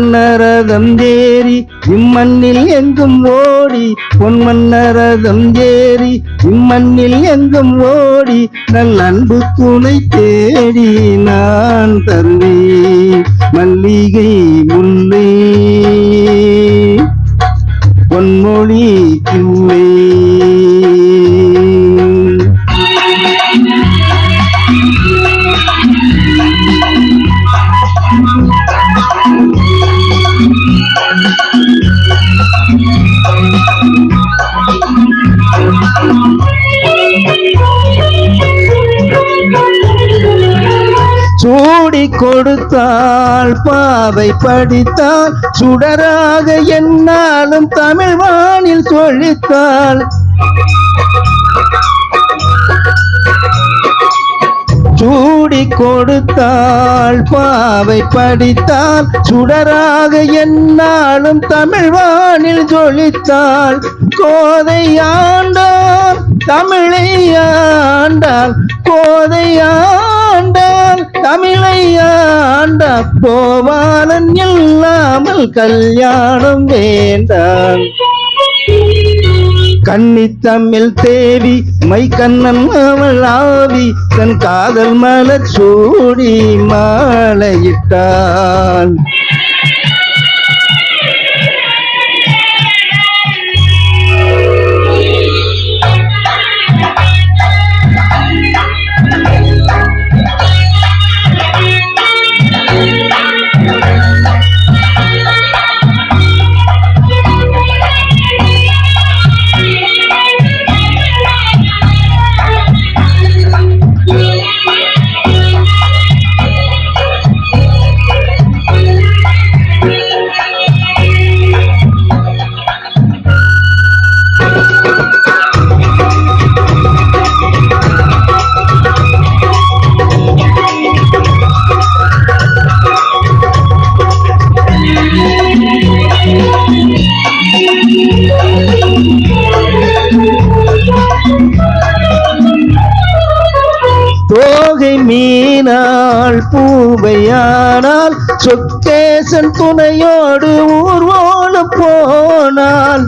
பொன்மன்னரதம் ஏறி இம்மண்ணில் எங்கும் ஓடி பொன்மன்னரதம் ஏறி இம்மண்ணில் எங்கும் ஓடி நல் அன்பு துணை தேடி நான் தருவேன். மல்லிகை முல்லை பொன்மொழி கிள்ளை சூடி கொடுத்தால் பாவை படித்தால் சுடராக என்னாலும் தமிழ் வானில் சொழித்தாள் சூடி கொடுத்தாள் பாவை படித்தால் சுடராக என்னாலும் தமிழ் வானில் ஜொலித்தாள் கோதை ஆண்டாள் தமிழை ஆண்டாள் கோதை ஆண்டாள் ஆண்டாள் இல்லாமல் கல்யாணம் வேண்டான் கண்ணி தமிழ் தேவி மை கண்ணன் அவள் ஆவி தன் காதல் மலர் சூடி மாலையிட்டான். நாள் பூவையானால் சொக்கேசன் துணையோடு ஊர்வோலம் போனால்.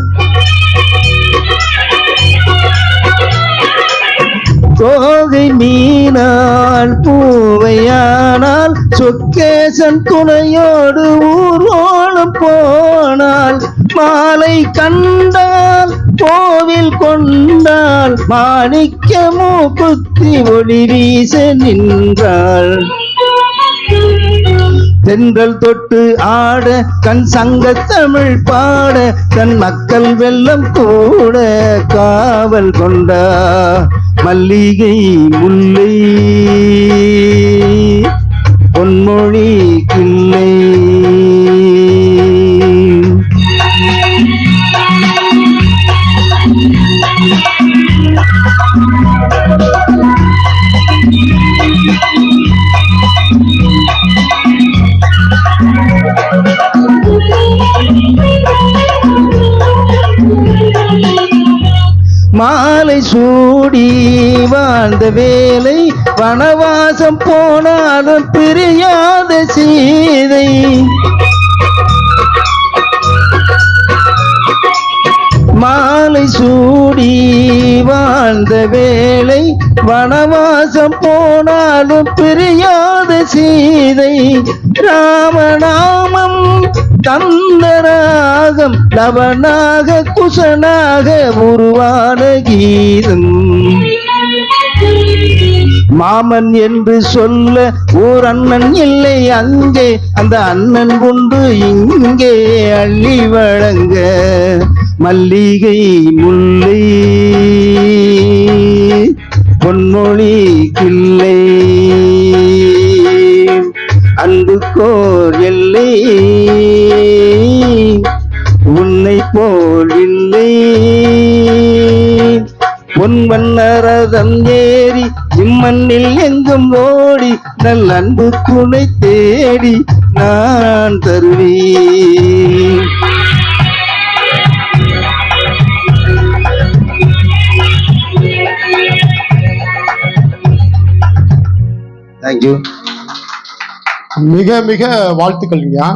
கோகை மீனால் பூவையானால் சொக்கேசன் துணையோடு ஊர்வோலம் போனால். மாலை கண்டால் கோவில் கொண்டாள் மாணிக்கமோ குத்தி ஒளி வீச நின்றாள். தென்றல் தொட்டு ஆட தன் சங்க தமிழ் பாட தன் மக்கள் வெள்ளம் கூட காவல் கொண்டா. மல்லிகை முல்லை ஓடி வாழ்ந்த வேலை வனவாசம் போனாலும் பிரியாத சீதை. மாலை சூடி வாழ்ந்த வேலை வனவாசம் போனாலும் பிரியாத சீதை. ராமநாமம் தந்த ராகம் நவனாக குசனாக உருவான கீதம். மாமன் என்று சொல்ல ஓர் அண்ணன் இல்லை அங்கே. அந்த அண்ணன் கொண்டு இங்கே அள்ளி வழங்க மல்லிகை முல்லை. பொன்மொழி கிள்ளை அன்புக்கோர் எல்லை. பொன்வண்ணரதம் ஏறி இம்மண்ணில் எங்கும் ஓடி நல் அன்பு துணை தேடி நான் தருவேன். தேங்க்யூ மிக மிக வாழ்த்துக்கள் ஐயா.